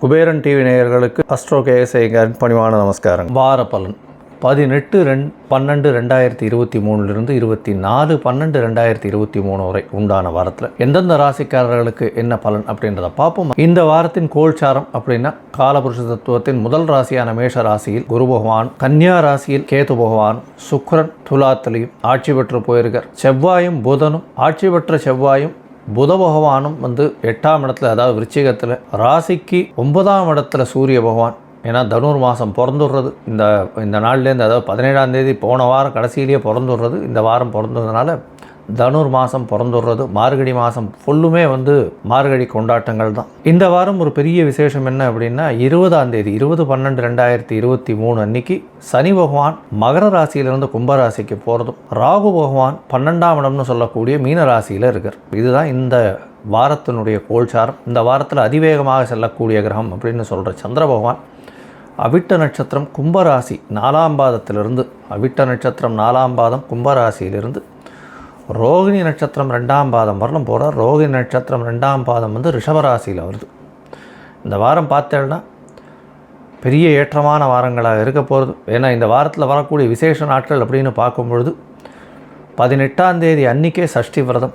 Kuberan TV நேயர்களுக்கு astro கேஎஸ்ஐகாரின் பணிவான நமஸ்காரம் வார பலன் பதினெட்டு ரெண் பன்னெண்டு ரெண்டாயிரத்தி இருபத்தி மூணுலேருந்து இருபத்தி நாலு பன்னெண்டு ரெண்டாயிரத்தி இருபத்தி மூணு வரை உண்டான வாரத்தில். எந்தெந்த ராசிக்காரர்களுக்கு என்ன பலன் அப்படின்றத பார்ப்போம். இந்த வாரத்தின் கோல்சாரம் அப்படின்னா காலபுருஷ தத்துவத்தின் முதல் ராசியான மேஷ ராசியில் குரு பகவான் கன்னியா ராசியில் கேது பகவான் சுக்ரன் துலாத்திலையும் ஆட்சி பெற்று போயிருக்கார். செவ்வாயும் புதனும் ஆட்சி பெற்ற செவ்வாயும் புத பகவானும் வந்து எட்டாம் இடத்துல அதாவது விருச்சிகத்தில் ராசிக்கு ஒன்பதாம் இடத்துல சூரிய பகவான் ஏன்னா தனுர் மாதம் பிறந்துடுறது. இந்த இந்த நாள்லேருந்து அதாவது பதினேழாம் தேதி போன வாரம் கடைசியிலேயே பிறந்துடுறது. இந்த வாரம் பிறந்ததுனால தனுர் மாதம் பிறந்துடுறது. மார்கழி மாதம் ஃபுல்லுமே வந்து மார்கழி கொண்டாட்டங்கள் தான். இந்த வாரம் ஒரு பெரிய விசேஷம் என்ன அப்படின்னா இருபதாம் தேதி இருபது பன்னெண்டு ரெண்டாயிரத்தி இருபத்தி மூணு அன்னைக்கு சனி பகவான் மகர ராசியிலிருந்து கும்பராசிக்கு போகிறதும் ராகு பகவான் பன்னெண்டாம் இடம்னு சொல்லக்கூடிய மீன ராசியில் இருக்கார். இதுதான் இந்த வாரத்தினுடைய கோல்சாரம். இந்த வாரத்தில் அதிவேகமாக செல்லக்கூடிய கிரகம் அப்படின்னு சொல்கிற சந்திர பகவான் அவிட்ட நட்சத்திரம் கும்பராசி நாலாம் பாதத்திலிருந்து அவிட்ட நட்சத்திரம் நாலாம் பாதம் கும்பராசியிலிருந்து ரோகிணி நட்சத்திரம் ரெண்டாம் பாதம் வரலும் போகிறார் ரோகிணி நட்சத்திரம் ரெண்டாம் பாதம் வந்து ரிஷபராசியில் வருது. இந்த வாரம் பார்த்தேன்னா பெரிய ஏற்றமான வாரங்களாக இருக்க போகிறது ஏன்னா இந்த வாரத்தில் வரக்கூடிய விசேஷ நாட்கள் அப்படின்னு பார்க்கும் பொழுது பதினெட்டாம் தேதி அன்னிக்கே சஷ்டி விரதம்.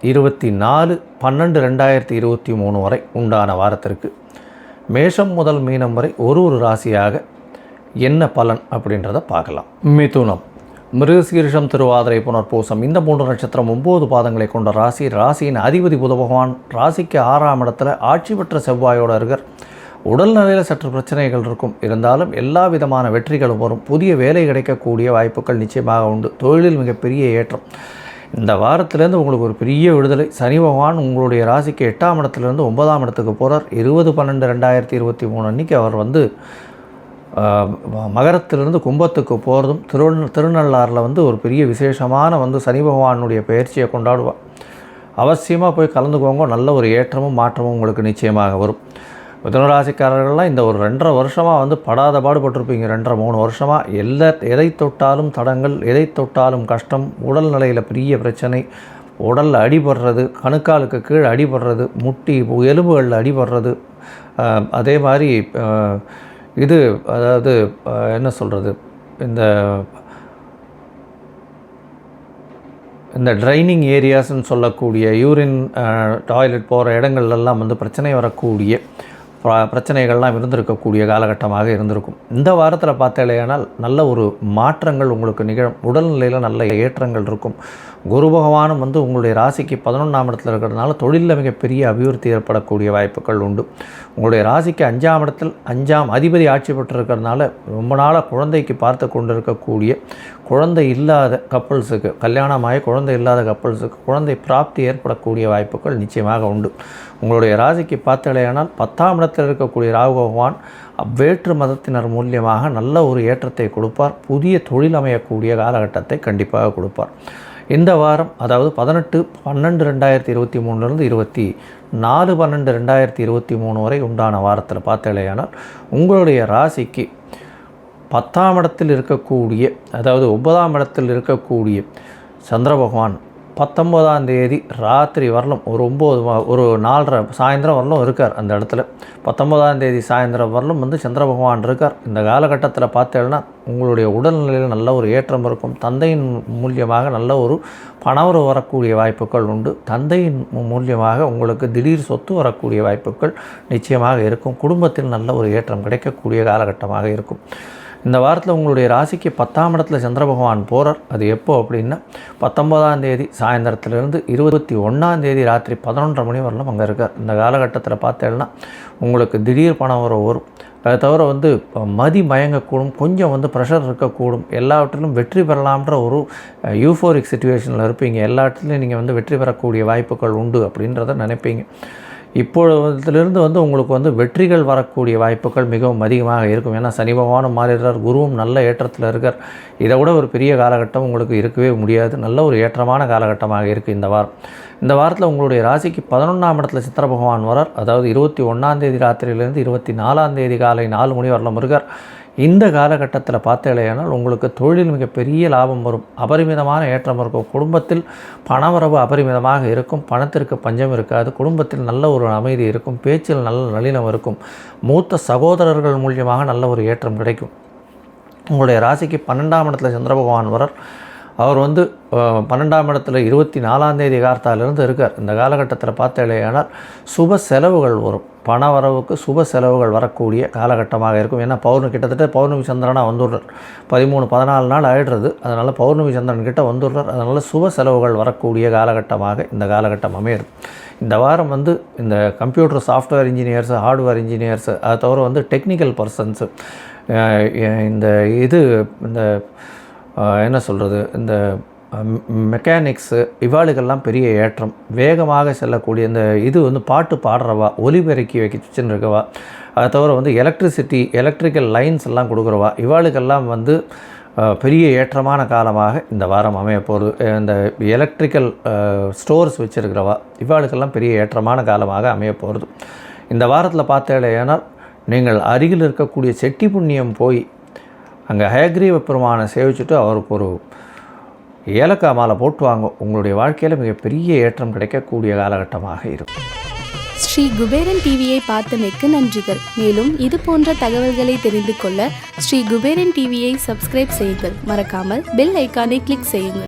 இருபத்தி நாலு பன்னெண்டு ரெண்டாயிரத்தி இருபத்தி மூணு வரை உண்டான வாரத்திற்கு மேஷம் முதல் மீனம் வரை ஒரு ஒரு ராசியாக என்ன பலன் அப்படின்றத பார்க்கலாம். மிதுனம். மிருகசீரிஷம் திருவாதிரை புனர்பூசம் இந்த மூன்று நட்சத்திரம் ஒம்பது பாதங்களை கொண்ட ராசி. ராசியின் அதிபதி புத பகவான் ராசிக்கு ஆறாம் இடத்துல ஆட்சி பெற்ற செவ்வாயோட இருக்கார் உடல்நிலையில் சற்று பிரச்சனைகள் இருக்கும். இருந்தாலும் எல்லா விதமான வெற்றிகளும் வரும். புதிய வேலை கிடைக்கக்கூடிய வாய்ப்புகள் நிச்சயமாக உண்டு. தொழிலில் மிகப்பெரிய ஏற்றம். இந்த வாரத்திலேருந்து உங்களுக்கு ஒரு பெரிய விடுதலை. சனி பகவான் உங்களுடைய ராசிக்கு எட்டாம் இடத்துலேருந்து ஒன்பதாம் இடத்துக்கு போகிறார் இருபது பன்னெண்டு ரெண்டாயிரத்தி இருபத்தி மூணு அன்றைக்கி அவர் வந்து மகரத்திலிருந்து கும்பத்துக்கு போகிறதும் திரு திருநள்ளாறில் வந்து ஒரு பெரிய விசேஷமான வந்து சனி பகவானுடைய பயிற்சியை கொண்டாடுவார். அவசியமாக போய் கலந்துக்கோங்க. நல்ல ஒரு ஏற்றமும் மாற்றமும் உங்களுக்கு நிச்சயமாக வரும். மிதுனராசிக்காரர்கள்லாம் இந்த ஒரு ரெண்டரை வருஷமாக வந்து படாத பாடுபட்டிருப்பீங்க. ரெண்டரை மூணு வருஷமாக எல்லா எதை தொட்டாலும் தடங்கள் எதை தொட்டாலும் கஷ்டம் உடல்நிலையில் பெரிய பிரச்சனை உடலில் அடிபடுறது கணுக்காலுக்கு கீழே அடிபடுறது முட்டி எலும்புகளில் அடிபடுறது அதே மாதிரி இது அதாவது என்ன சொல்கிறது இந்த இந்த ட்ரைனிங் ஏரியாஸ்ன்னு சொல்லக்கூடிய யூரின் டாய்லெட் போகிற இடங்கள்லாம் வந்து பிரச்சனை வரக்கூடிய பிரச்சனைகள்லாம் இருந்திருக்கக்கூடிய காலகட்டமாக இருந்திருக்கும். இந்த வாரத்தில் பார்த்தேலையானால் நல்ல ஒரு மாற்றங்கள் உங்களுக்கு நிகழும். உடல்நிலையில் நல்ல ஏற்றங்கள் இருக்கும். குரு பகவானும் வந்து உங்களுடைய ராசிக்கு பதினொன்றாம் இடத்துல இருக்கிறதுனால தொழிலில் மிகப்பெரிய அபிவிருத்தி ஏற்படக்கூடிய வாய்ப்புகள் உண்டு. உங்களுடைய ராசிக்கு அஞ்சாம் இடத்தில் அஞ்சாம் அதிபதி ஆட்சி பெற்றிருக்கிறதுனால ரொம்ப நாளாக குழந்தைக்கு பார்த்து கொண்டு இருக்கக்கூடிய குழந்தை இல்லாத கப்பல்ஸுக்கு கல்யாணமாகி குழந்தை இல்லாத கப்பல்ஸுக்கு குழந்தை பிராப்தி ஏற்படக்கூடிய வாய்ப்புகள் நிச்சயமாக உண்டு. உங்களுடைய ராசிக்கு பார்த்தலையானால் பத்தாம் இடத்தில் இருக்கக்கூடிய ராகு பகவான் வேற்று மதத்தினர் மூலியமாக நல்ல ஒரு ஏற்றத்தை கொடுப்பார். புதிய தொழில் அமையக்கூடிய காலகட்டத்தை கண்டிப்பாக கொடுப்பார். இந்த வாரம் அதாவது பதினெட்டு பன்னெண்டு ரெண்டாயிரத்தி இருபத்தி மூணுலேருந்து இருபத்தி நாலு பன்னெண்டு ரெண்டாயிரத்தி இருபத்தி மூணு வரை உண்டான வாரத்தில் பார்த்தாலேயானால் உங்களுடைய ராசிக்கு பத்தாம் இடத்தில் இருக்கக்கூடிய அதாவது ஒன்பதாம் இடத்தில் இருக்கக்கூடிய சந்திர பகவான் பத்தொம்போதாம் தேதி ராத்திரி வரலும் ஒரு ஒம்பது ஒரு நாலரை சாயந்தரம் வரலும் இருக்கார் அந்த இடத்துல. பத்தொம்போதாம் தேதி சாயந்தரம் வரலும் வந்து சந்திர பகவான் இருக்கார். இந்த காலகட்டத்தில் பார்த்தேன்னா உங்களுடைய உடல்நிலையில் நல்ல ஒரு ஏற்றம் இருக்கும். தந்தையின் மூலியமாக நல்ல ஒரு பணவர் வரக்கூடிய வாய்ப்புகள் உண்டு. தந்தையின் மூலியமாக உங்களுக்கு திடீர் சொத்து வரக்கூடிய வாய்ப்புகள் நிச்சயமாக இருக்கும். குடும்பத்தில் நல்ல ஒரு ஏற்றம் கிடைக்கக்கூடிய காலகட்டமாக இருக்கும். இந்த வாரத்தில் உங்களுடைய ராசிக்கு பத்தாம் இடத்துல சந்திர பகவான் போகிறார் அது எப்போ அப்படின்னா பத்தொன்பதாம் தேதி சாயந்தரத்துலேருந்து இருபத்தி ஒன்றாம் தேதி ராத்திரி பதினொன்றரை மணி வரலாம் அங்கே இருக்கார். இந்த காலகட்டத்தில் பார்த்தேன்னா உங்களுக்கு திடீர் பணம் வர வரும். அதை தவிர வந்து மதி மயங்கக்கூடும் கொஞ்சம் வந்து ப்ரெஷர் இருக்கக்கூடும். எல்லாவற்றிலும் வெற்றி பெறலாம்ன்ற ஒரு யூஃபோரிக் சுச்சுவேஷனில் இருப்பீங்க. எல்லாத்துலேயும் நீங்கள் வந்து வெற்றி பெறக்கூடிய வாய்ப்புகள் உண்டு அப்படின்றத நினைப்பீங்க. இப்பொழுதுலேருந்து வந்து உங்களுக்கு வந்து வெற்றிகள் வரக்கூடிய வாய்ப்புகள் மிகவும் அதிகமாக இருக்கும். ஏன்னா சனி பகவானும் மாறிடுறார் குருவும் நல்ல ஏற்றத்தில் இருக்கார். இதை விட ஒரு பெரிய காலகட்டம் உங்களுக்கு இருக்கவே முடியாது. நல்ல ஒரு ஏற்றமான காலகட்டமாக இருக்குது இந்த வாரம். இந்த வாரத்தில் உங்களுடைய ராசிக்கு பதினொன்றாம் இடத்துல சித்திர பகவான் வரார். அதாவது இருபத்தி ஒன்றாம் தேதி ராத்திரியிலேருந்து இருபத்தி நாலாம் தேதி காலை நாலு மணி வரலாம் இருக்கார். இந்த காலகட்டத்தில் பார்த்தேனால் உங்களுக்கு தொழிலில் மிகப்பெரிய லாபம் வரும். அபரிமிதமான ஏற்றம் இருக்கும். குடும்பத்தில் பணவரவு அபரிமிதமாக இருக்கும். பணத்திற்கு பஞ்சம் இருக்காது. குடும்பத்தில் நல்ல ஒரு அமைதி இருக்கும். பேச்சில் நல்ல நளினம் இருக்கும். மூத்த சகோதரர்கள் மூலியமாக நல்ல ஒரு ஏற்றம் கிடைக்கும். உங்களுடைய ராசிக்கு பன்னெண்டாம் இடத்துல சந்திர பகவான் வரார். அவர் வந்து பன்னெண்டாம் இடத்துல இருபத்தி நாலாம் தேதி கார்த்தாலிருந்து இருக்கார். இந்த காலகட்டத்தில் பார்த்தேனால் சுப செலவுகள் வரும். பண வரவுக்கு சுப செலவுகள் வரக்கூடிய காலகட்டமாக இருக்கும். ஏன்னா பௌர்ணமி கிட்டத்தட்ட பௌர்ணமி சந்திரனாக வந்துடுறார். பதிமூணு பதினாலு நாள் ஆயிடுறது. அதனால் பௌர்ணமி சந்திரன் கிட்ட வந்துடுறார். அதனால் சுப செலவுகள் வரக்கூடிய காலகட்டமாக இந்த காலகட்டம் அமையிறது. இந்த வாரம் வந்து இந்த computer software engineers hardware engineers அதை தவிர வந்து டெக்னிக்கல் பர்சன்ஸு இந்த இது இந்த என்ன சொல்கிறது இந்த மெக்கானிக்ஸு இவாளுக்கெல்லாம் பெரிய ஏற்றம். வேகமாக செல்லக்கூடிய இந்த இது வந்து பாட்டு பாடுறவா ஒலிபெருக்கி வைக்க வச்சுன்னு இருக்கவா அதை தவிர வந்து எலக்ட்ரிசிட்டி எலக்ட்ரிக்கல் லைன்ஸ் எல்லாம் கொடுக்குறவா இவாளுக்கெல்லாம் வந்து பெரிய ஏற்றமான காலமாக இந்த வாரம் அமைய போகுது. இந்த எலக்ட்ரிக்கல் ஸ்டோர்ஸ் வச்சுருக்கிறவா இவாளுக்கெல்லாம் பெரிய ஏற்றமான காலமாக அமைய போகிறது இந்த வாரத்தில் பார்த்தேனால் நீங்கள் அருகில் இருக்கக்கூடிய செட்டி புண்ணியம் போய் அங்கே ஹயக்ரீவ பெருமானை சேவிச்சுட்டு அவருக்கு ஒரு ஏலக்காய் மாலை போட்டு வாங்க. உங்களுடைய வாழ்க்கையில் மிகப்பெரிய ஏற்றம் கிடைக்கக்கூடிய காலகட்டமாக இருக்கும். ஸ்ரீ குபேரன் டிவியை பார்த்தமைக்கு நன்றிகள். மேலும் இது போன்ற தகவல்களை தெரிந்து கொள்ள ஸ்ரீ குபேரன் டிவியை சப்ஸ்கிரைப் செய்யுங்கள். மறக்காமல் பெல் ஐக்கானை கிளிக் செய்யுங்கள்.